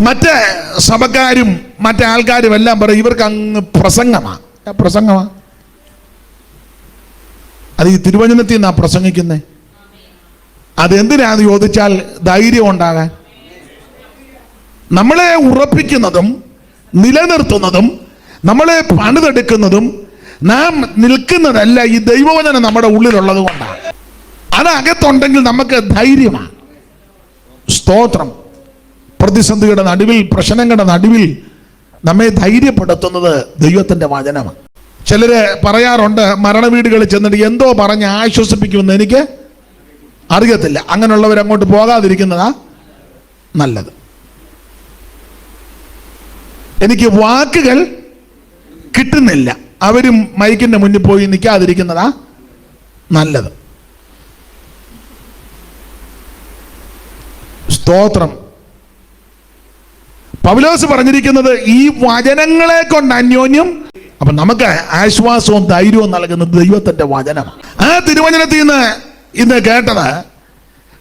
മറ്റേ സഭക്കാരും മറ്റേ ആൾക്കാരും എല്ലാം പറയും ഇവർക്ക് അങ്ങ് പ്രസംഗമാ. പ്രസംഗമാ. അത് ഈ തിരുവചനത്തിൽ നിന്നാ പ്രസംഗിക്കുന്നേ. അതെന്തിനാന്ന് ചോദിച്ചാൽ ധൈര്യം ഉണ്ടാകാൻ നമ്മളെ ഉറപ്പിക്കുന്നതും നിലനിർത്തുന്നതും നമ്മളെ പണിതെടുക്കുന്നതും നാം നിൽക്കുന്നതല്ല ഈ ദൈവവചനം നമ്മുടെ ഉള്ളിലുള്ളത് കൊണ്ടാണ് അതകത്തുണ്ടെങ്കിൽ നമുക്ക് ധൈര്യമാണ്. സ്തോത്രം. പ്രതിസന്ധിയുടെ നടുവിൽ പ്രശ്നങ്ങളുടെ നടുവിൽ നമ്മെ ധൈര്യപ്പെടുത്തുന്നത് ദൈവത്തിന്റെ വചനമാണ്. ചിലര് പറയാറുണ്ട് മരണവീടുകളിൽ ചെന്നിട്ട് എന്തോ പറഞ്ഞ് ആശ്വസിപ്പിക്കുമെന്ന് എനിക്ക് അറിയത്തില്ല. അങ്ങനെയുള്ളവർ അങ്ങോട്ട് പോകാതിരിക്കുന്നതാ നല്ലത്. എനിക്ക് വാക്കുകൾ കിട്ടുന്നില്ല. അവരും മൈക്കിന്റെ മുന്നിൽ പോയി നിൽക്കാതിരിക്കുന്നതാ നല്ലത്. സ്തോത്രം. പൗലോസ് പറഞ്ഞിരിക്കുന്നത് ഈ വചനങ്ങളെ കൊണ്ട് അന്യോന്യം. അപ്പൊ നമുക്ക് ആശ്വാസവും ധൈര്യവും നൽകുന്നത് ദൈവത്തിന്റെ വചനം ആ തിരുവചനത്തിൽ നിന്ന് ഇന്ന് കേട്ടത്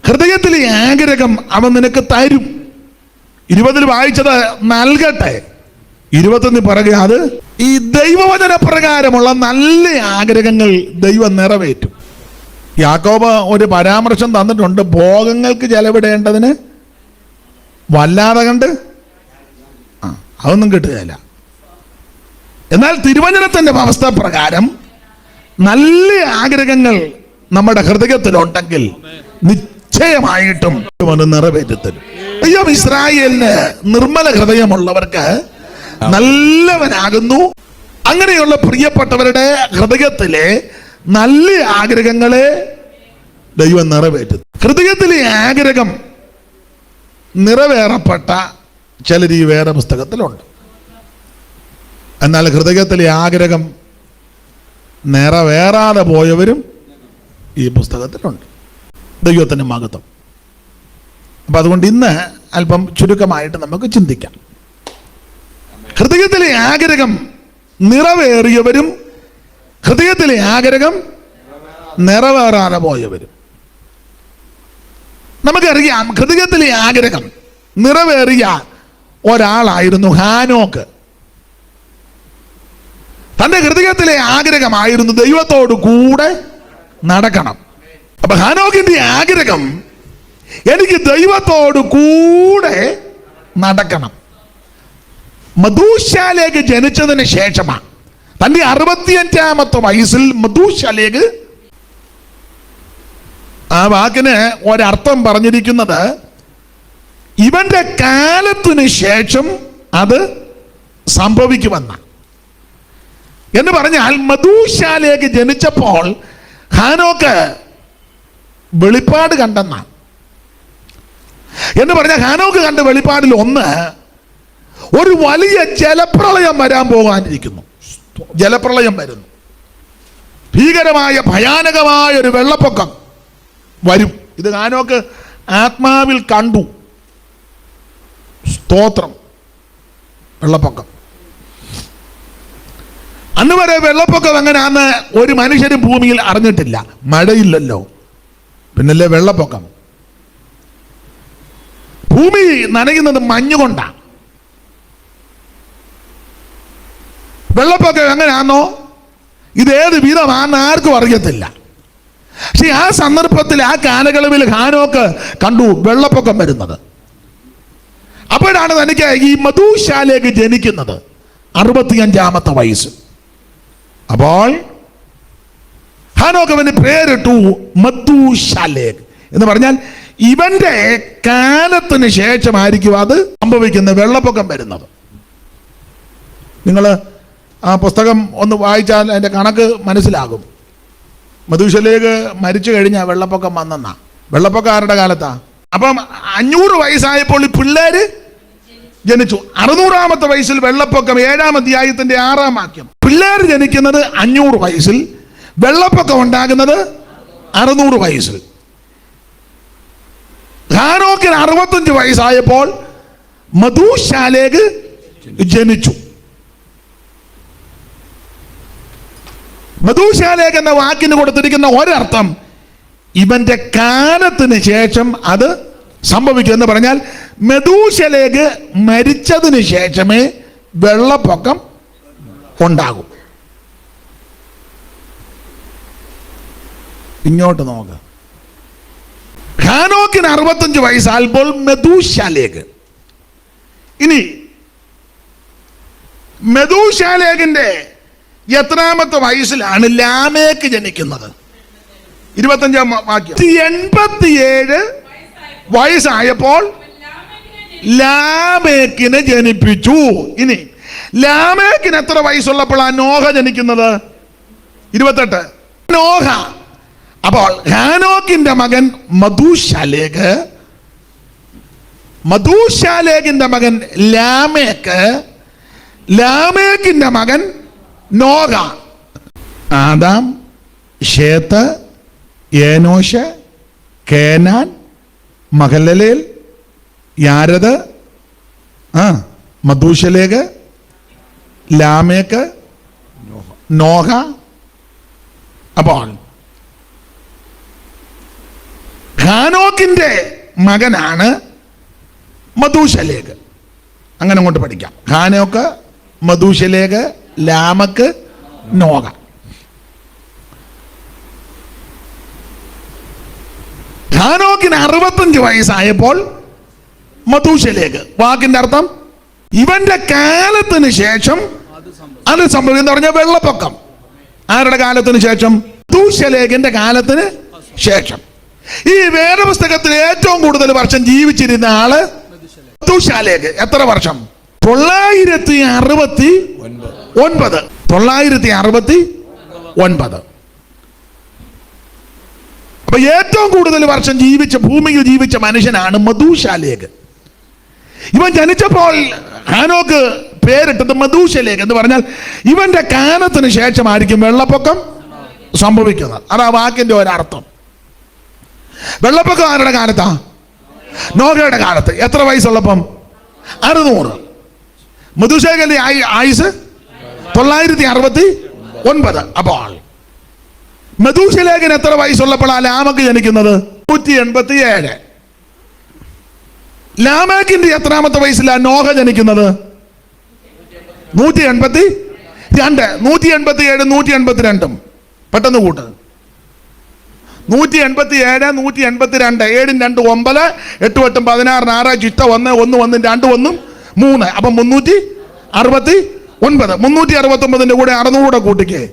ഹൃദയത്തിൽ ആഗ്രഹം അവൻ നിനക്ക് തരും. ഇരുപതിൽ വായിച്ചത് നൽകട്ടെ. ഇരുപത്തൊന്നിൽ പറയുക അത് ഈ ദൈവവചന പ്രകാരമുള്ള നല്ല ആഗ്രഹങ്ങൾ ദൈവം നിറവേറ്റും. യാക്കോബ് ഒരു പരാമർശം തന്നിട്ടുണ്ട് ഭോഗങ്ങൾക്ക് ചെലവിടേണ്ടതിന് വല്ലാതെ കണ്ട് അതൊന്നും കിട്ടുകയില്ല എന്നാൽ തിരുവചനത്തിന്റെ അവസ്ഥ പ്രകാരം നല്ല ആഗ്രഹങ്ങൾ നമ്മുടെ ഹൃദയത്തിലുണ്ടെങ്കിൽ നിശ്ചയമായിട്ടും അത് നിറവേറ്റത്തരും ദൈവം ഇസ്രായേലിന് നിർമ്മല ഹൃദയമുള്ളവർക്ക് നല്ലവനാകുന്നു. അങ്ങനെയുള്ള പ്രിയപ്പെട്ടവരുടെ ഹൃദയത്തിലെ നല്ല ആഗ്രഹങ്ങളെ ദൈവം നിറവേറ്റുന്നു. ഹൃദയത്തിലെ ആഗ്രഹം നിറവേറപ്പെട്ട ചിലർ ഈ വേറെ പുസ്തകത്തിലുണ്ട്. എന്നാൽ ഹൃദയത്തിലെ ആഗ്രഹം നിറവേറാതെ പോയവരും ഈ പുസ്തകത്തിലുണ്ട്. ദൈവത്തിന്റെ മഹത്വം. അപ്പം അതുകൊണ്ട് ഇന്ന് അല്പം ചുരുക്കമായിട്ട് നമുക്ക് ചിന്തിക്കാം. ഹൃദയത്തിലെ ആഗ്രഹം നിറവേറിയവരും ഹൃദയത്തിലെ ആഗ്രഹം നിറവേറാതെ പോയവരും. നമുക്കറിയാം ഹൃദയത്തിലെ ആഗ്രഹം നിറവേറിയ ഒരാളായിരുന്നു ഹാനോക്ക്. തന്റെ ഹൃദയത്തിലെ ആഗ്രഹമായിരുന്നു ദൈവത്തോട് കൂടെ നടക്കണം. അപ്പൊ ഹാനോക്കിന്റെ ആഗ്രഹം എനിക്ക് ദൈവത്തോട് കൂടെ നടക്കണം. മധുശാലേക്ക് ജനിച്ചതിന് ശേഷമാണ്. തന്റെ അറുപത്തിയഞ്ചാമത്തെ വയസ്സിൽ മധുശാലേക്ക് ആ വാക്കിന് ഒരർത്ഥം പറഞ്ഞിരിക്കുന്നത് ഇവന്റെ കാലത്തിന് ശേഷം അത് സംഭവിക്കുമെന്ന. എന്ന് പറഞ്ഞാൽ മധുശാലയ്ക്ക് ജനിച്ചപ്പോൾ ഹാനോക്ക് വെളിപ്പാട് കണ്ടെന്ന എന്ന് പറഞ്ഞാൽ ഹാനോക്ക് കണ്ട വെളിപ്പാടിൽ ഒന്ന് ഒരു വലിയ ജലപ്രളയം വരാൻ പോകാനിരിക്കുന്നു. ജലപ്രളയം വരുന്നു. ഭീകരമായ ഭയാനകമായ ഒരു വെള്ളപ്പൊക്കം വരും. ഇത് ഹാനോക്ക് ആത്മാവിൽ കണ്ടു. സ്തോത്രം. വെള്ളപ്പൊക്കം. അന്ന് വരെ വെള്ളപ്പൊക്കം എങ്ങനെയാന്ന് ഒരു മനുഷ്യരും ഭൂമിയിൽ അറിഞ്ഞിട്ടില്ല. മഴയില്ലല്ലോ. പിന്നല്ലേ വെള്ളപ്പൊക്കം. ഭൂമി നനയുന്നത് മഞ്ഞുകൊണ്ടാണ് വെള്ളപ്പൊക്കം എങ്ങനെയാണോ ഇത് ഏത് വിധമാണെന്ന് ആർക്കും അറിയത്തില്ല. പക്ഷെ ആ സന്ദർഭത്തിൽ ആ കാലയളവിൽ ഹാനോക്ക് കണ്ടു വെള്ളപ്പൊക്കം വരുന്നത്. അപ്പോഴാണ് തനിക്ക് ഈ മധുശാലേക്ക് ജനിക്കുന്നത്. അറുപത്തിയഞ്ചാമത്തെ വയസ്സ്. അപ്പോൾ ഹാനോക്ക് അവന് പേരിട്ടു മധുശാലേക്ക് എന്ന് പറഞ്ഞാൽ ഇവന്റെ കാലത്തിന് ശേഷമായിരിക്കും അത് സംഭവിക്കുന്ന വെള്ളപ്പൊക്കം വരുന്നത്. നിങ്ങൾ ആ പുസ്തകം ഒന്ന് വായിച്ചാൽ അതിന്റെ കണക്ക് മനസ്സിലാകും. മധുശലേക്ക് മരിച്ചു കഴിഞ്ഞാൽ വെള്ളപ്പൊക്കം വന്നെന്നാ. വെള്ളപ്പൊക്കം ആരുടെ കാലത്താ? അപ്പം അഞ്ഞൂറ് വയസ്സായപ്പോൾ ഈ പിള്ളേര് ജനിച്ചു. അറുന്നൂറാമത്തെ വയസ്സിൽ വെള്ളപ്പൊക്കം ഏഴാം അധ്യായത്തിന്റെ ആറാം വാക്യം. പിള്ളേർ ജനിക്കുന്നത് അഞ്ഞൂറ് വയസ്സിൽ വെള്ളപ്പൊക്കം ഉണ്ടാകുന്നത് അറുന്നൂറ് വയസ്സിൽ. ഹാനോക്കിന് അറുപത്തഞ്ച് വയസ്സായപ്പോൾ മധുശാലേക്ക് ജനിച്ചു. മധുശാലേക്ക് എന്ന വാക്കിന് കൊടുത്തിരിക്കുന്ന ഒരർത്ഥം ഇവന്റെ കാലത്തിന് ശേഷം അത് സംഭവിക്കും എന്ന് പറഞ്ഞാൽ മെദൂശലേക്ക് മരിച്ചതിന് ശേഷമേ വെള്ളപ്പൊക്കം ഉണ്ടാകും. ഇങ്ങോട്ട് നോക്ക്. ഖാനോക്കിന് അറുപത്തഞ്ച് വയസ്സായപ്പോൾ മെദൂശാലേക്ക് ഇനി മെദൂശാലേഖിന്റെ എത്രാമത്തെ വയസ്സിലാണ് ലാമേക്ക് ജനിക്കുന്നത്. ഇരുപത്തഞ്ചാം വാക്യം. എൺപത്തിയേഴ് വയസ്സായപ്പോൾ ലാമേക്കിനെ ജനിപ്പിച്ചു. ഇനി ലാമേക്കിന് എത്ര വയസ്സുള്ളപ്പോഴാണ് നോഹ ജനിക്കുന്നത്? ഇരുപത്തെട്ട്. നോഹ. അപ്പോൾ ഹാനോക്കിന്റെ മകൻ മധുശാലേഖ് മധുശാലേഖിന്റെ മകൻ ലാമേക്ക് ലാമേക്കിന്റെ മകൻ Noah. Adam Seth Enosh Kenan Mahalalel യാരത്? ആ മധുശലേഖ് ലാമേക്ക് നോഹ. അപ്പോൾ ഖാനോക്കിന്റെ മകനാണ് മധുശലേഖ്. അങ്ങനെ അങ്ങോട്ട് പഠിക്കാം. ഖാനോക്ക് മധുശലേഖ് ലാമക്ക് നോഹ. ഖാനോക്കിന് അറുപത്തഞ്ച് വയസ്സായപ്പോൾ മധുശലേഖ് വാക്കിന്റെ അർത്ഥം? ഇവന്റെ കാലത്തിന് ശേഷം അത് സംഭവിക്കും. എന്ന് പറഞ്ഞാൽ വെള്ളപ്പൊക്കം. ആരുടെ കാലത്തിന് ശേഷം? മധുശലേഖന്റെ കാലത്തിന് ശേഷം. ഈ വേദപുസ്തകത്തിൽ ഏറ്റവും കൂടുതൽ വർഷം ജീവിച്ചിരുന്ന ആൾ മധുശാലേഖ് എത്ര വർഷം? തൊള്ളായിരത്തി അറുപത്തി ഒൻപത് തൊള്ളായിരത്തി അറുപത്തി ഒൻപത് അപ്പൊ ഏറ്റവും കൂടുതൽ വർഷം ജീവിച്ച ഭൂമിയിൽ ജീവിച്ച മനുഷ്യനാണ് മധുശാലേഖ് ഇവൻ ജനിച്ചപ്പോൾ ഹാനോക്ക് പേരിട്ടത് മധുശലേഖ എന്ന് പറഞ്ഞാൽ ഇവന്റെ കാലത്തിന് ശേഷമായിരിക്കും വെള്ളപ്പൊക്കം സംഭവിക്കുന്നത്. അതാ വാക്കിന്റെ ഒരർത്ഥം. വെള്ളപ്പൊക്കം ആരുടെ കാലത്താ? നോഹയുടെ കാലത്ത്. എത്ര വയസ്സുള്ളപ്പം? അറുന്നൂറ് മധുശേഖരന്റെ ആയി- ആയുസ് തൊള്ളായിരത്തി അറുപത്തി ഒൻപത് അപ്പോൾ മധുശലേഖൻ എത്ര വയസ്സുള്ളപ്പോഴാണ് ലാമക്ക് ജനിക്കുന്നത്? നൂറ്റി എൺപത്തി ഏഴ് ലാമാക്കിന്റെ എത്രാമത്തെ വയസ്സിലാണ് നോഹ ജനിക്കുന്നത്? നൂറ്റി എൺപത്തി രണ്ട്. നൂറ്റി എൺപത്തി ഏഴ് നൂറ്റി എൺപത്തി രണ്ടും പെട്ടെന്ന് കൂട്ട്. നൂറ്റി എൺപത്തി ഏഴ് നൂറ്റി എൺപത്തി രണ്ട് ഏഴും രണ്ട് ഒമ്പത് എട്ട് എട്ടും പതിനാറിന് ആറ് ചിട്ട ഒന്ന് ഒന്ന് ഒന്നും രണ്ട് ഒന്നും മൂന്ന്. അപ്പം മുന്നൂറ്റി അറുപത്തി ഒൻപത്. മുന്നൂറ്റി അറുപത്തി ഒമ്പതിന്റെ കൂടെ അറുന്നൂടെ കൂട്ടിക്ക്.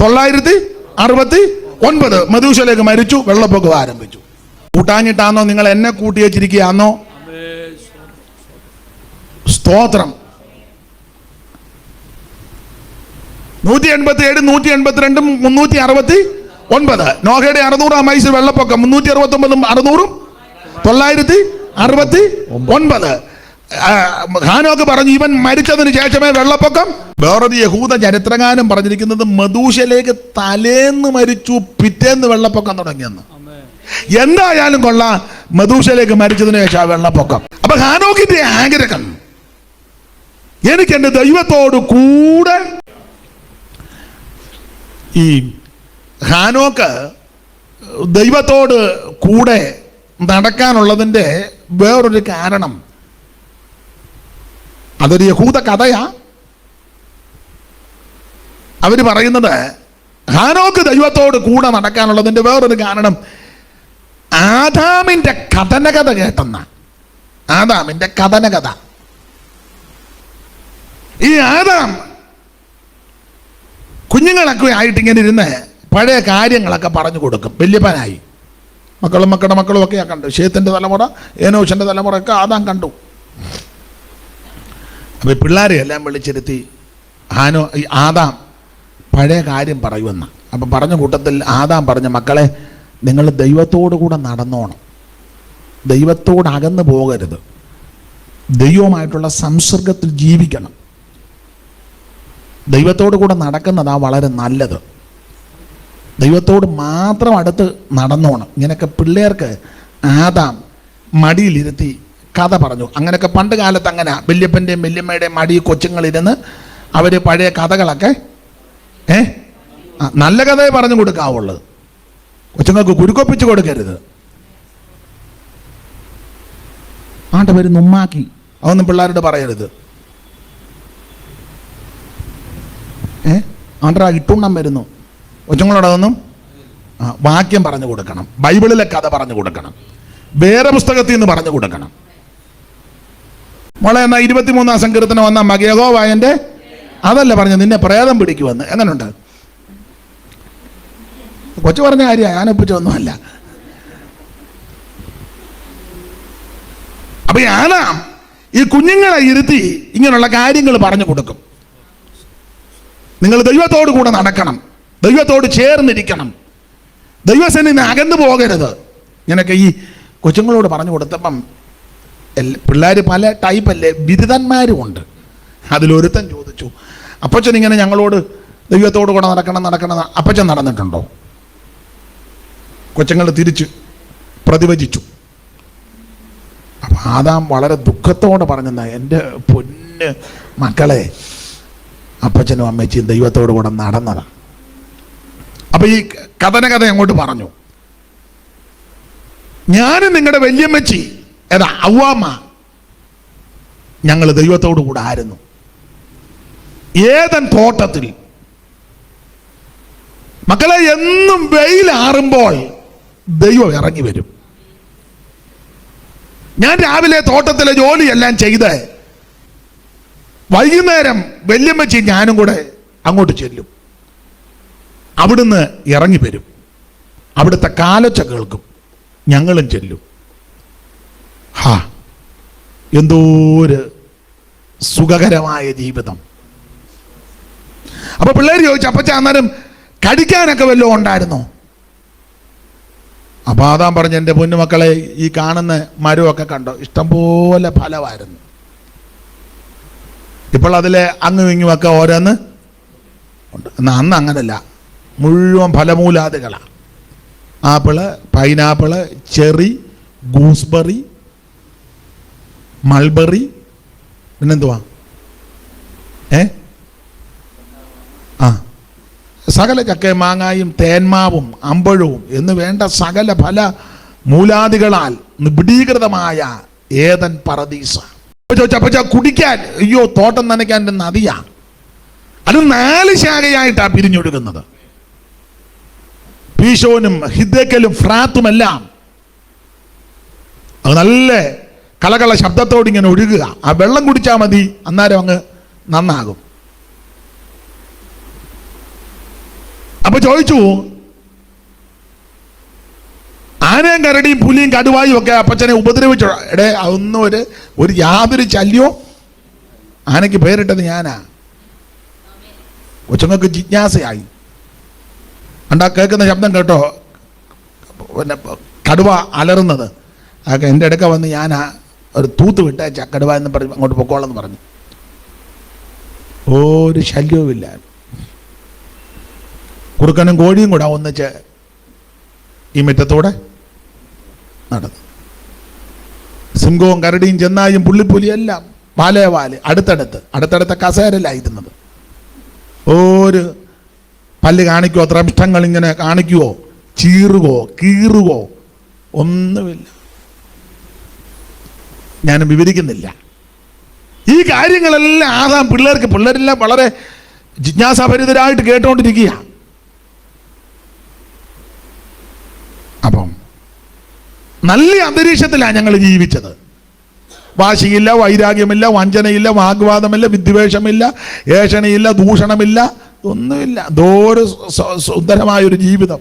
തൊള്ളായിരത്തി അറുപത്തി ഒൻപത്. മധുശലേക്ക് മരിച്ചു വെള്ളപ്പൊക്കം ആരംഭിച്ചു. കൂട്ടാഞ്ഞിട്ടാന്നോ നിങ്ങൾ എന്നെ കൂട്ടി വെച്ചിരിക്കുകയാന്നോ? സ്തോത്രം. നൂറ്റി എൺപത്തി ഏഴ് നൂറ്റി എൺപത്തിരണ്ടും മുന്നൂറ്റി അറുപത്തി ഒൻപത് നോഹയുടെ അറുന്നൂറാം വയസ്സിൽ വെള്ളപ്പൊക്കം. മുന്നൂറ്റി അറുപത്തി ഒമ്പതും അറുന്നൂറും തൊള്ളായിരത്തി അറുപത്തി ഒൻപത് ഹാനോക്ക് പറഞ്ഞു ഇവൻ മരിച്ചതിന് ശേഷമേ വെള്ളപ്പൊക്കം. വേറൊരു യഹൂദ ചരിത്രകാരൻ പറഞ്ഞിരിക്കുന്നത് മധൂശലേക്ക് തലേന്ന് മരിച്ചു പിറ്റേന്ന് വെള്ളപ്പൊക്കം തുടങ്ങിയെന്ന്. എന്തായാലും കൊള്ളാം. മധുശയിലേക്ക് മരിച്ചതിന് ശേഷം ആ വെള്ളപ്പൊക്കം. അപ്പൊ ഹാനോക്കിന്റെ ആഗ്രഹം എനിക്ക് എന്റെ ദൈവത്തോട് കൂടെ ഈ ഹാനോക്ക് ദൈവത്തോട് കൂടെ നടക്കാനുള്ളതിന്റെ വേറൊരു കാരണം. അതൊരു യഹൂദ കഥയാ. അവർ പറയുന്നത് ഹാനോക്ക് ദൈവത്തോട് കൂടെ നടക്കാനുള്ളതിന്റെ വേറൊരു കാരണം ആദാമിന്റെ കഥനകഥ കേട്ടെന്ന. ആദാമിന്റെ കഥനകഥ. ഈ ആദാം കുഞ്ഞുങ്ങളൊക്കെ ആയിട്ട് ഇങ്ങനെ ഇരുന്ന് പഴയ കാര്യങ്ങളൊക്കെ പറഞ്ഞു കൊടുക്കും. വല്യപ്പനായി. മക്കളും മക്കളുടെ മക്കളും ഒക്കെ കണ്ടു. ഷേത്തിന്റെ തലമുറ ഏനോഷന്റെ തലമുറ ഒക്കെ ആദാം കണ്ടു. അപ്പോൾ പിള്ളേരെ എല്ലാം വിളിച്ചിരുത്തി ആനോ ഈ ആദാം പഴയ കാര്യം പറയുമെന്ന്. അപ്പം പറഞ്ഞ കൂട്ടത്തിൽ ആദാം പറഞ്ഞ മക്കളെ നിങ്ങൾ ദൈവത്തോടു കൂടെ നടന്നോണം. ദൈവത്തോട് അകന്നു പോകരുത്. ദൈവവുമായിട്ടുള്ള സംസർഗത്തിൽ ജീവിക്കണം. ദൈവത്തോടു കൂടെ നടക്കുന്നതാ വളരെ നല്ലത്. ദൈവത്തോട് മാത്രം അടുത്ത് നടന്നോണം. ഇങ്ങനെയൊക്കെ പിള്ളേർക്ക് ആദാം മടിയിലിരുത്തി കഥ പറഞ്ഞു. അങ്ങനെയൊക്കെ പണ്ട് കാലത്ത് അങ്ങനെ. വല്യപ്പന്റെയും വല്യമ്മയുടെയും മടി കൊച്ചുങ്ങളിരുന്ന് അവർ പഴയ കഥകളൊക്കെ ഏ? നല്ല കഥയെ പറഞ്ഞു കൊടുക്കാവുള്ളൂ. കൊച്ചുങ്ങൾക്ക് കുരുക്കൊപ്പിച്ച് കൊടുക്കരുത്. ആട്ട പേര് നുമ്മാക്കി? അതൊന്നും പിള്ളേരോട് പറയരുത്. ഏ? ആണ്ടറ ഇട്ടുണ്ണം വരുന്നു. കൊച്ചുങ്ങളോടൊന്നും വാക്യം പറഞ്ഞു കൊടുക്കണം. ബൈബിളിലെ കഥ പറഞ്ഞു കൊടുക്കണം. വേറെ പുസ്തകത്തിൽ നിന്ന് പറഞ്ഞു കൊടുക്കണം. മോളെ എന്നാ ഇരുപത്തിമൂന്നാം സങ്കീർത്തനം വന്ന മകേഹോവായന്റെ അതല്ല പറഞ്ഞു നിന്നെ പ്രേതം പിടിക്കുമെന്ന് എങ്ങനെയുണ്ട് കൊച്ചു പറഞ്ഞ കാര്യമാണ് ഞാൻ ഒന്നുമല്ല. അപ്പൊ ഞാനാ ഈ കുഞ്ഞുങ്ങളെ ഇരുത്തി ഇങ്ങനെയുള്ള കാര്യങ്ങൾ പറഞ്ഞു കൊടുക്കും. നിങ്ങൾ ദൈവത്തോട് കൂടെ നടക്കണം. ദൈവത്തോട് ചേർന്നിരിക്കണം. ദൈവസേന അകന്നു പോകരുത്. ഇങ്ങനെയൊക്കെ ഈ കൊച്ചുങ്ങളോട് പറഞ്ഞു കൊടുത്തപ്പം പിള്ളേർ പല ടൈപ്പല്ലേ ബിരുദന്മാരും ഉണ്ട്. അതിലൊരുത്തൻ ചോദിച്ചു അപ്പച്ചൻ ഇങ്ങനെ ഞങ്ങളോട് ദൈവത്തോട് കൂടെ നടക്കണം നടക്കണം അപ്പച്ചൻ നടന്നിട്ടുണ്ടോ? കൊച്ചുങ്ങൾ തിരിച്ച് പ്രതിവചിച്ചു. അപ്പം ആദാം വളരെ ദുഃഖത്തോടെ പറഞ്ഞെന്ന എന്റെ പൊന്ന് മക്കളെ അപ്പച്ചനും അമ്മച്ചിയും ദൈവത്തോടു കൂടെ നടന്നതാണ് അപ്പം ഈ കഥന കഥ അങ്ങോട്ട് പറഞ്ഞു. ഞാനും നിങ്ങളുടെ വല്യമ്മച്ചി ഏതാ അവ്വാമ്മ ഞങ്ങൾ ദൈവത്തോടു കൂടെ ആയിരുന്നു. ഏതൻ തോട്ടത്തിൽ മക്കളെ എന്നും വെയിലാറുമ്പോൾ ദൈവം ഇറങ്ങി വരും. ഞാൻ രാവിലെ തോട്ടത്തിലെ ജോലിയെല്ലാം ചെയ്ത് വൈകുന്നേരം വല്യമ്മച്ചി ഞാനും കൂടെ അങ്ങോട്ട് ചെല്ലും. അവിടുന്ന് ഇറങ്ങി വരും. അവിടുത്തെ കാലൊച്ച കേൾക്കും ഞങ്ങളും ചെല്ലും. ഹാ എന്തോ ഒരു സുഖകരമായ ജീവിതം. അപ്പൊ പിള്ളേർ ചോദിച്ചു അപ്പച്ച അന്നേരം കടിക്കാനൊക്കെ വല്ലതും ഉണ്ടായിരുന്നോ? അപ്പൊ അതാ പറഞ്ഞ എന്റെ പൊന്നുമക്കളെ ഈ കാണുന്ന മരമൊക്കെ കണ്ടോ? ഇഷ്ടംപോലെ ഫലമായിരുന്നു. ഇപ്പോൾ അതിലെ അങ്ങും ഇങ്ങുമൊക്കെ ഓരോന്ന് ഉണ്ട്. എന്നാൽ അന്ന് അങ്ങനല്ല. മുഴുവൻ ഫലമൂലാദികളാണ് apple pineapple cherry gooseberry mulberry പിന്നെന്തുവാ? ഏ? ആ. സകല ചക്ക മാങ്ങായും തേന്മാവും അമ്പഴവും എന്ന് വേണ്ട സകല ഫല മൂലാദികളാൽ നിബിഡീകൃതമായ ഏതൻ പറദീസ ചോദിച്ചാൽ കുടിക്കാൻ അയ്യോ തോട്ടം നനയ്ക്കാൻ നദിയാ. അത് നാല് ശാഖയായിട്ടാ പിരിഞ്ഞൊഴുകുന്നത്. പീശോനും ഹിദ്ദേക്കലും ഫ്രാത്തുമെല്ലാം അത് നല്ല കലകള ശബ്ദത്തോട് ഇങ്ങനെ ഒഴുകുക. ആ വെള്ളം കുടിച്ചാൽ മതി അന്നേരം അങ്ങ് നന്നാകും. അപ്പൊ ചോദിച്ചു ആനയും കരടിയും പുലിയും കടുവായും ഒക്കെ അപ്പച്ചനെ ഉപദ്രവിച്ചു? എടേ അതൊന്നും ഒരു ഒരു യാതൊരു ശല്യോ ആനയ്ക്ക് പേരിട്ടത് ഞാനാ. കൊച്ചുങ്ങൾക്ക് ജിജ്ഞാസയായി. അണ്ടാ കേൾക്കുന്ന ശബ്ദം കേട്ടോ? പിന്നെ കടുവ അലറുന്നത്. അതൊക്കെ എന്റെ അടുക്ക വന്ന് ഞാൻ ആ ഒരു തൂത്ത് വിട്ടേച്ച കടുവ എന്ന് പറഞ്ഞ് അങ്ങോട്ട് പൊക്കോളെന്ന് പറഞ്ഞു. ഒരു ശല്യവുമില്ല. കുറുക്കനും കോഴിയും കൂടെ ഒന്നിച്ച് ഈ മുറ്റത്തൂടെ നടന്നു. സിംഹവും കരടിയും ചെന്നായും പുള്ളിപ്പുലിയും എല്ലാം വാലേ വാൽ അടുത്തടുത്ത് അടുത്തടുത്ത കസേരയിലായിരുന്നത്. ഒരു പല്ല് കാണിക്കുവോ ത്രംഷ്ടങ്ങൾ ഇങ്ങനെ കാണിക്കുവോ ചീറുകോ കീറുകോ ഒന്നുമില്ല. ഞാൻ വിവരിക്കുന്നില്ല. ഈ കാര്യങ്ങളെല്ലാം ആദാം പിള്ളേർക്ക് പിള്ളേരെല്ലാം വളരെ ജിജ്ഞാസാഭരിതരായിട്ട് കേട്ടുകൊണ്ടിരിക്കുക അപ്പം നല്ല അന്തരീക്ഷത്തിലാണ് ഞങ്ങൾ ജീവിച്ചത്. വാശിയില്ല വൈരാഗ്യമില്ല വഞ്ചനയില്ല വാഗ്വാദമില്ല വിദ്വേഷമില്ല ഏഷണിയില്ല ദൂഷണമില്ല ഒന്നുമില്ല. ദോര് സുന്ദരമായൊരു ജീവിതം.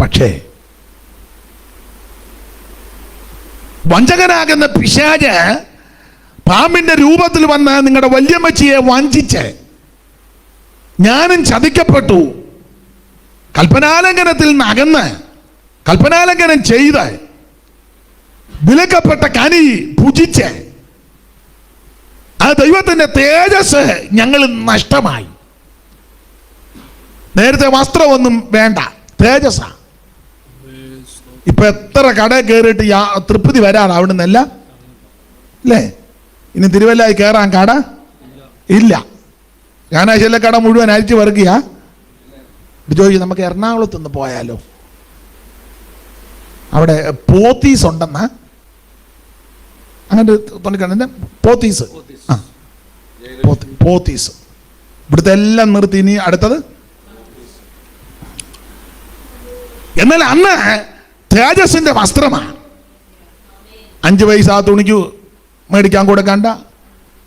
പക്ഷേ വഞ്ചകനാകുന്ന പിശാജ് പാമ്പിന്റെ രൂപത്തിൽ വന്ന് നിങ്ങളുടെ വല്യമ്മച്ചിയെ വഞ്ചിച്ച് ഞാനും ചതിക്കപ്പെട്ടു. കൽപ്പനാലംഘനത്തിൽ നിന്ന് അകന്ന് കൽപ്പനാലംഘനം ചെയ്ത് വിലക്കപ്പെട്ട കനി ഭുജിച്ച് ആ ദൈവത്തിന്റെ തേജസ് ഞങ്ങൾ നഷ്ടമായി. നേരത്തെ വസ്ത്രമൊന്നും വേണ്ട തേജസ്സ. ഇപ്പൊ എത്ര കട കയറിയിട്ട് തൃപ്തി വരാണ് അവിടെ നിന്നല്ല അല്ലേ ഇനി തിരുവല്ലായി കയറാൻ കട ഇല്ല. ഞാനാഴ്ചയിലെ കട മുഴുവൻ അരിച്ചു വെറുക്കിയ ജോയി നമുക്ക് എറണാകുളത്ത് നിന്ന് പോയാലോ? അവിടെ പോത്തീസ് ഉണ്ടെന്ന്. അങ്ങനെ തുണിക്കണ്ണിന്റെ പോത്തീസ്. ആ. പോത്ത്- പോത്തീസ്. ഇവിടുത്തെ എല്ലാം നിർത്തി. ഇനി അടുത്തത്? എന്നാൽ അന്ന് തേജസിന്റെ വസ്ത്രമാണ് അഞ്ച് വയസ്സ് ആ തുണിക്ക് മേടിക്കാൻ കൊടുക്കണ്ട.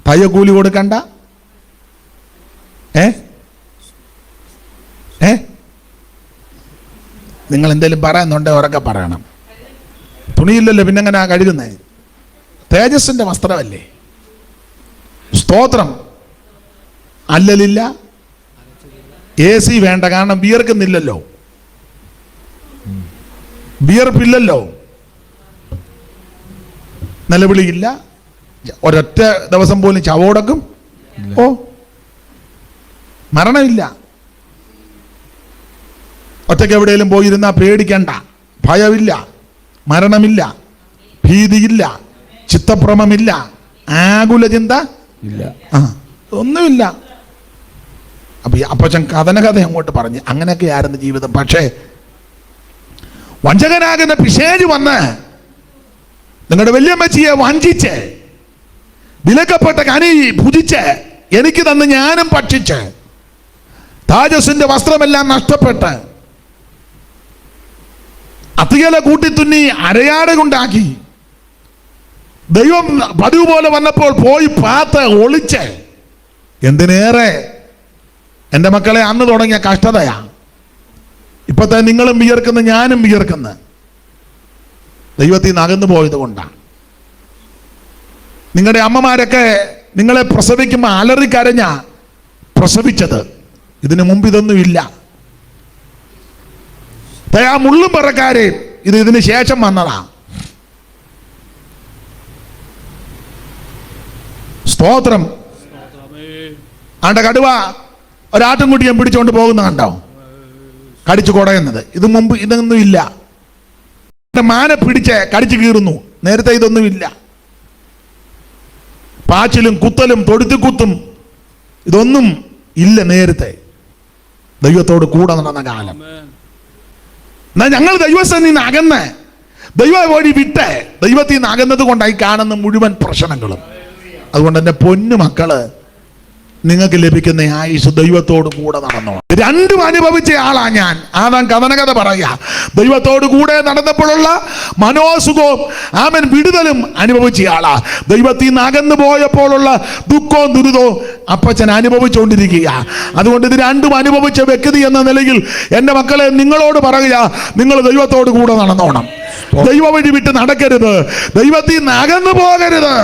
തയ്യക്കൂലി കൊടുക്കണ്ട. ഏ? ഏ? നിങ്ങൾ എന്തെങ്കിലും പറയുന്നുണ്ടോ? ഉറക്കെ പറയണം. തുണിയില്ലല്ലോ പിന്നെ എങ്ങനെ കഴുകുന്നേ? തേജസ്സിന്റെ വസ്ത്രമല്ലേ? സ്തോത്രം. അല്ലലില്ല. എ സി വേണ്ട കാരണം വിയർക്കുന്നില്ലല്ലോ. വിയർപ്പില്ലല്ലോ. നിലവിളിയില്ല. ഒരൊറ്റ ദിവസം പോലും ചവോടക്കും. ഓ. മരണമില്ല. ഒറ്റയ്ക്ക് എവിടെയെങ്കിലും പോയിരുന്നാൽ പേടിക്കണ്ട. ഭയമില്ല. മരണമില്ല ഭീതിയില്ല ചിത്തഭ്രമമില്ല ആകുല ചിന്ത ഇല്ല. ആ ഒന്നുമില്ല. അപ്പൊ അപ്പച്ചൻ കഥന കഥ അങ്ങോട്ട് പറഞ്ഞ് അങ്ങനെയൊക്കെ ആയിരുന്നു ജീവിതം. പക്ഷേ വഞ്ചകനാകുന്ന പിശേജ് വന്ന് നിങ്ങളുടെ വല്യമ്മച്ചിയെ വഞ്ചിച്ച് വിലക്കപ്പെട്ട കനി ഭുജിച്ച് എനിക്ക് തന്ന് ഞാനും ഭക്ഷിച്ച് താജസിന്റെ വസ്ത്രമെല്ലാം നഷ്ടപ്പെട്ട് അത്തികല കൂട്ടിത്തുന്നി അരയാട കൊണ്ടാക്കി. ദൈവം പതിവ് പോലെ വന്നപ്പോൾ പോയി പാത്ത് ഒളിച്ച്. എന്തിനേറെ? എന്റെ മക്കളെ അന്ന് തുടങ്ങിയ കഷ്ടതയാ. ഇപ്പത്തെ നിങ്ങളും വിയർക്കുന്ന ഞാനും വിയർക്കുന്ന. ദൈവത്തിൽ നിന്ന് അകന്നു പോയത് കൊണ്ടാണ് നിങ്ങളുടെ അമ്മമാരൊക്കെ നിങ്ങളെ പ്രസവിക്കുമ്പോൾ അലറിക്കരഞ്ഞ പ്രസവിച്ചത്. ഇതിനു മുമ്പ് ഇതൊന്നുമില്ല ആ മുള്ളും പറക്കാരെ ഇത് ഇതിന് ശേഷം വന്നതാ. സ്തോത്രം. ആണ്ട കടുവ ഞാൻ പിടിച്ചുകൊണ്ട് പോകുന്ന കണ്ടോ? കടിച്ചു കുടയുന്നത്. ഇത് മുമ്പ് ഇതൊന്നും ഇല്ല. മാന പിടിച്ച് കടിച്ചു കീറുന്നു. നേരത്തെ ഇതൊന്നും ഇല്ല. പാച്ചിലും കുത്തലും തൊടുത്തിക്കുത്തും ഇതൊന്നും ഇല്ല നേരത്തെ. ദൈവത്തോട് കൂടെ നടന്ന കാലം. എന്നാൽ ഞങ്ങൾ ദൈവസ്ഥനിൽ നിന്ന് അകന്ന് ദൈവ വഴി വിട്ട് ദൈവത്തിൽ നിന്ന് അകന്നത് കൊണ്ടായി കാണുന്ന മുഴുവൻ പ്രശ്നങ്ങളും. അതുകൊണ്ട് എന്റെ പൊന്നു മക്കൾ നിങ്ങൾക്ക് ലഭിക്കുന്ന ആയുസ് ദൈവത്തോട് കൂടെ നടന്നോ? രണ്ടും അനുഭവിച്ച ആളാ ഞാൻ. ആദാം കഥനകഥ പറയാ ദൈവത്തോട് കൂടെ നടന്നപ്പോഴുള്ള മനോസുഖവും ആമൻ വിടുതലും അനുഭവിച്ച ആളാ. ദൈവത്തിൽ നിന്ന് അകന്നു പോയപ്പോഴുള്ള ദുഃഖവും ദുരിതവും അപ്പച്ചൻ അനുഭവിച്ചുകൊണ്ടിരിക്കുക അതുകൊണ്ട് ഇത് രണ്ടും അനുഭവിച്ച വ്യക്തി എന്ന നിലയിൽ എന്റെ മക്കളെ നിങ്ങളോട് പറയുക നിങ്ങൾ ദൈവത്തോട് കൂടെ നടന്നോണം. ദൈവ വഴി വിട്ട് നടക്കരുത്. ദൈവത്തിൽ നിന്ന് അകന്നു പോകരുത്.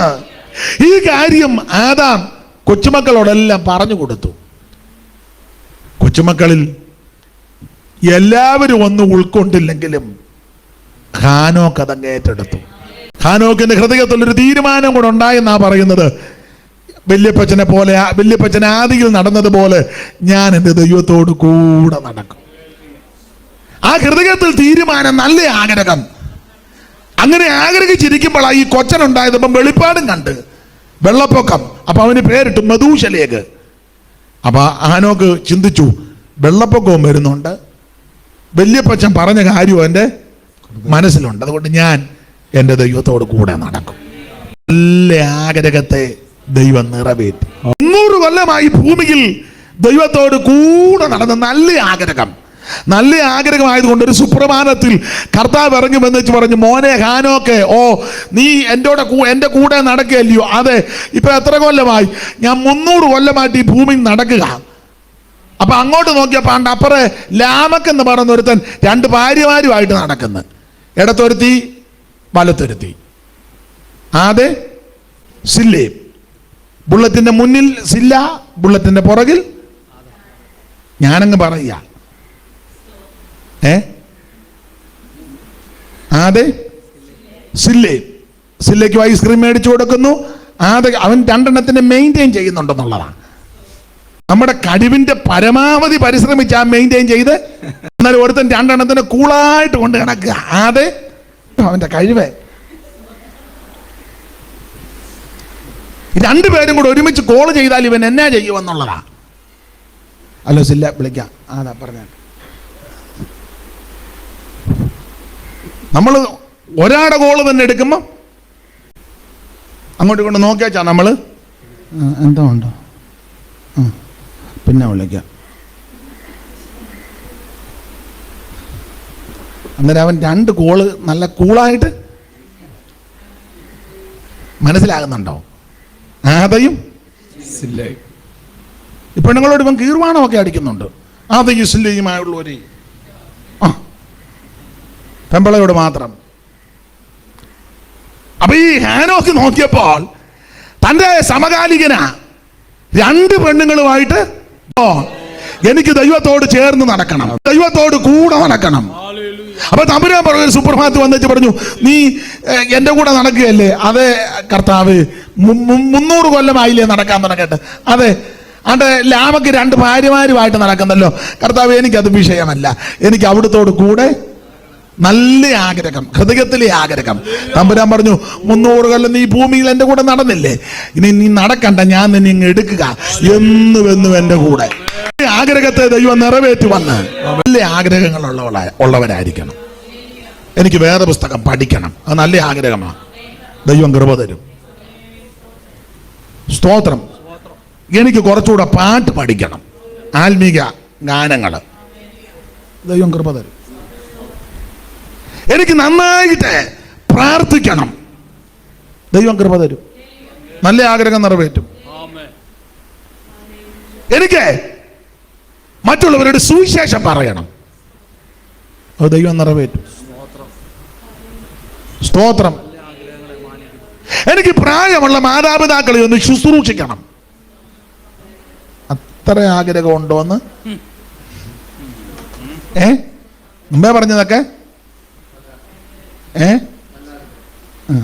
ഈ കാര്യം ആദാം കൊച്ചുമക്കളോടെല്ലാം പറഞ്ഞു കൊടുത്തു. കൊച്ചുമക്കളിൽ എല്ലാവരും ഒന്നും ഉൾക്കൊണ്ടില്ലെങ്കിലും ഹാനോക്ക് അതങ്ങ് ഏറ്റെടുത്തു. ഹാനോക്കിന്റെ ഹൃദയത്തിൽ ഒരു തീരുമാനം കൂടെ ഉണ്ടായെന്നാ പറയുന്നത്. വല്യപ്പച്ചനെ പോലെ വല്യപ്പച്ചൻ ആദിയിൽ നടന്നതുപോലെ ഞാൻ എന്റെ ദൈവത്തോട് കൂടെ നടക്കും. ആ ഹൃദയത്തിൽ തീരുമാനം നല്ല ആഗ്രഹം. അങ്ങനെ ആഗ്രഹിച്ചിരിക്കുമ്പോഴാണ് ഈ കൊച്ചനുണ്ടായത് ഇപ്പം വെളിപ്പാടും കണ്ട്. വെള്ളപ്പൊക്കം. അപ്പൊ അവന് പേരിട്ടു മധൂശലേഖ് അപ്പൊ ആനോക്ക് ചിന്തിച്ചു വെള്ളപ്പൊക്കവും വരുന്നുണ്ട്. വല്യപ്പച്ചൻ പറഞ്ഞ കാര്യവും എന്റെ മനസ്സിലുണ്ട്. അതുകൊണ്ട് ഞാൻ എന്റെ ദൈവത്തോട് കൂടെ നടക്കും. നല്ല ആഗ്രഹത്തെ ദൈവം നിറവേറ്റി. നൂറ് കൊല്ലമായി ഭൂമിയിൽ ദൈവത്തോട് കൂടെ നടന്ന നല്ല ആഗ്രഹം. നല്ല ആഗ്രഹമായതുകൊണ്ട് ഒരു സുപ്രഭാതത്തിൽ കർത്താവ് ഇറങ്ങുമെന്ന് വെച്ച് പറഞ്ഞു മോനെ ഹാനോക്കെ ഓ നീ എന്റെ എന്റെ കൂടെ നടക്കുകയല്ലയോ? അതെ ഇപ്പൊ എത്ര കൊല്ലമായി? ഞാൻ മുന്നൂറ് കൊല്ലമായിട്ട് ഈ ഭൂമിയിൽ നടക്കുക. അപ്പൊ അങ്ങോട്ട് നോക്കിയപ്പോൾ ആണ്ട് അപ്പുറേ ലാമക്ക് എന്ന് പറയുന്ന ഒരുത്തൻ രണ്ട് ഭാര്യമാരുമായിട്ട് നടക്കുന്നു. ഇടത്തൊരുത്തി വലത്തൊരുത്തി. ആതെ സില്ലേ? ബുള്ളറ്റിന്റെ മുന്നിൽ സില്ല ബുള്ളറ്റിന്റെ പുറകിൽ? ഞാനങ്ങ് പറയുക. ഏ? ആതെ? സില്ലേ? സില്ലയ്ക്ക് ഐസ്ക്രീം മേടിച്ചു കൊടുക്കുന്നു. ആതെ അവൻ രണ്ടെണ്ണത്തിനെ മെയിന്റെയിൻ ചെയ്യുന്നുണ്ടെന്നുള്ളതാണ്. നമ്മുടെ കഴിവിന്റെ പരമാവധി പരിശ്രമിച്ച് ആ മെയിന്റെയിൻ ചെയ്ത് എന്നാലും ഒരുത്തൻ രണ്ടെണ്ണത്തിന് കൂളായിട്ട് കൊണ്ട് കിടക്കുക ആതെ? അവന്റെ കഴിവ്. രണ്ടുപേരും കൂടെ ഒരുമിച്ച് കോൾ ചെയ്താൽ ഇവൻ എന്നാ ചെയ്യുമെന്നുള്ളതാ. അല്ലോ സില്ല വിളിക്കാം. ആ പറഞ്ഞ നമ്മൾ ഒരാടെ ഗോൾ തന്നെ എടുക്കുമ്പോൾ അങ്ങോട്ട് കൊണ്ട് നോക്കിയാച്ചാ നമ്മൾ എന്താ ഉണ്ടോ? പിന്നെ വിളിക്കാം. അന്നേരം അവൻ രണ്ട് കോൾ നല്ല കൂളായിട്ട് മനസ്സിലാകുന്നുണ്ടോ? ആദയും ഇപ്പൊ നിങ്ങളോട് ഇപ്പം കീർവാണമൊക്കെ അടിക്കുന്നുണ്ട്. ആദയും സില്ലയുമായുള്ളവരെയും പെമ്പളയോട് മാത്രം. അപ്പൊ ഈ ഹാനോക്ക് നോക്കിയപ്പോൾ തന്റെ സമകാലികന രണ്ട് പെണ്ണുങ്ങളുമായിട്ട് എനിക്ക് ദൈവത്തോട് ചേർന്ന് നടക്കണം. ദൈവത്തോട് കൂടെ നടക്കണം. അപ്പൊ തമ്പുരാൻ പറഞ്ഞു സുപ്രഭാത്ത് വന്നിട്ട് പറഞ്ഞു നീ എന്റെ കൂടെ നടക്കുകയല്ലേ? അതെ കർത്താവ് മുന്നൂറ് കൊല്ലമായില്ലേ നടക്കാൻ നടക്കട്ടെ അതെ അണ്ട് ലാമക്ക് രണ്ട് ഭാര്യമാരുമായിട്ട് നടക്കുന്നല്ലോ. കർത്താവ് എനിക്കത് വിഷയമല്ല. എനിക്ക് അവിടുത്തോട് കൂടെ നല്ല ആഗ്രഹം ഹൃദയത്തിലെ ആഗ്രഹം. തമ്പുരാൻ പറഞ്ഞു മുന്നൂറ് കൊല്ലം നീ ഭൂമിയിൽ എന്റെ കൂടെ നടന്നില്ലേ? ഇനി നീ നടക്കണ്ട ഞാൻ നിന്നെ ഇങ്ങ് എടുക്കുക. എന്നും എന്നും എന്റെ കൂടെ. ആഗ്രഹത്തെ ദൈവം നിറവേറ്റി വന്ന് നല്ല ആഗ്രഹങ്ങളുള്ളവള ഉള്ളവരായിരിക്കണം. എനിക്ക് വേറെ പുസ്തകം പഠിക്കണം. അത് നല്ല ആഗ്രഹമാണ് ദൈവം കൃപ തരും. സ്തോത്രം. എനിക്ക് കുറച്ചുകൂടെ പാട്ട് പഠിക്കണം. ആത്മീക ഗാനങ്ങൾ ദൈവം കൃപ തരും. എനിക്ക് നന്നായിട്ട് പ്രാർത്ഥിക്കണം. ദൈവം കൃപ തരും. നല്ല ആഗ്രഹം നിറവേറ്റും. എനിക്ക് മറ്റുള്ളവരുടെ സുവിശേഷം പറയണം. അത് ദൈവം നിറവേറ്റും. സ്തോത്രം. എനിക്ക് പ്രായമുള്ള മാതാപിതാക്കളെ ഒന്ന് ശുശ്രൂഷിക്കണം. അത്ര ആഗ്രഹമുണ്ടോ എന്ന്? ഏ? മുമ്പേ പറഞ്ഞതൊക്കെ? ഏ ആ